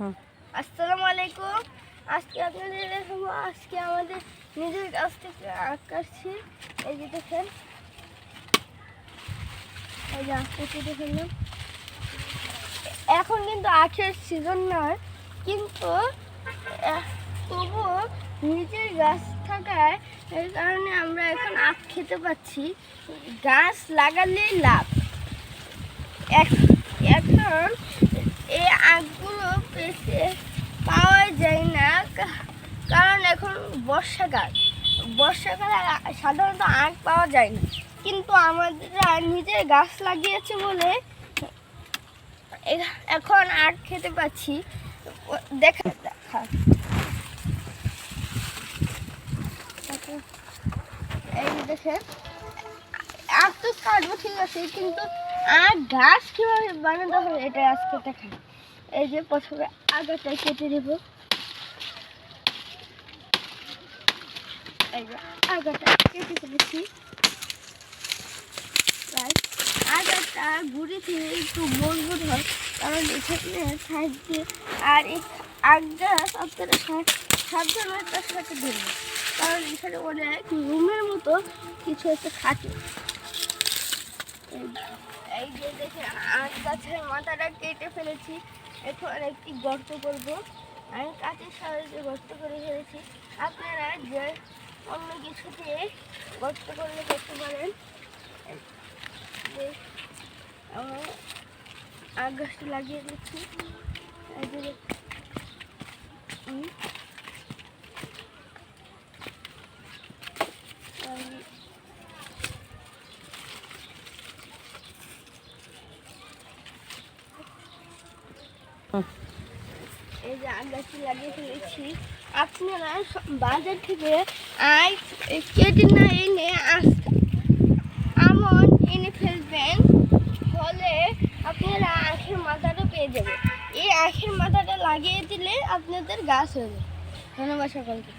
আসসালামু আলাইকুম। আজকে আপনাদের দেখাবো, আজকে আমাদের নিজের কাছ থেকে আখ কাটছি। এই যে দেখেন। এই যে আখ কেটে এখন কিন্তু আখের সিজন নয়, কিন্তু তবুও নিজের গাছ থাকায় এই কারণে আমরা এখন আখ খেতে পাচ্ছি। গাছ লাগালেই লাভ। এখ- এখন এই আখগুলো পেতে পাওয়া যায় না কারণ এখন বর্ষাকাল। বর্ষাকালে সাধারণত আখ পাওয়া যায় না। কিন্তু আমাদের নিজের গাছ লাগিয়েছে বলে এখন আখ খেতে পাচ্ছি। দেখা দেখা এই দেখেন, আখ তো কাটবো ঠিক আছে, কিন্তু আর গাছ কীভাবে বানাতে হবে এটা আজকে দেখাই এই যে প্রথমে আগাটা কেটে দেব এই যে আগাটা কেটে ফেলেছি? আগাটা গুড়ি থেকে একটু মজবুত হয়, কারণ এখানে সাইড দিয়ে আর এই আগ গাছ আপনারা সাবধানতার সাথে ধরবেন কারণ এখানে অনেক রুমের মতো কিছু একটা থাকে। এই- যে দেখে আখ গাছের মাথাটা কেটে ফেলেছি। এখন একটি গর্ত করব। আমি কাঠের সাহায্যে গর্ত করে ফেলেছি। আপনারা যে অন্য কিছু দিয়ে গর্ত করলে করতে পারেন। আমি আখ গাছটি লাগিয়ে দিচ্ছি এই যে দেখ- হুম। আমি এই লাগিয়ে আপনারা বাজার থেকে আপনারা আখের মাথাটা পেয়ে যাবেন। এই আখের মাথাটা লাগিয়ে দিলে আপনাদের গাছ হয়ে যাবে। ধন্যবাদ সকলকে।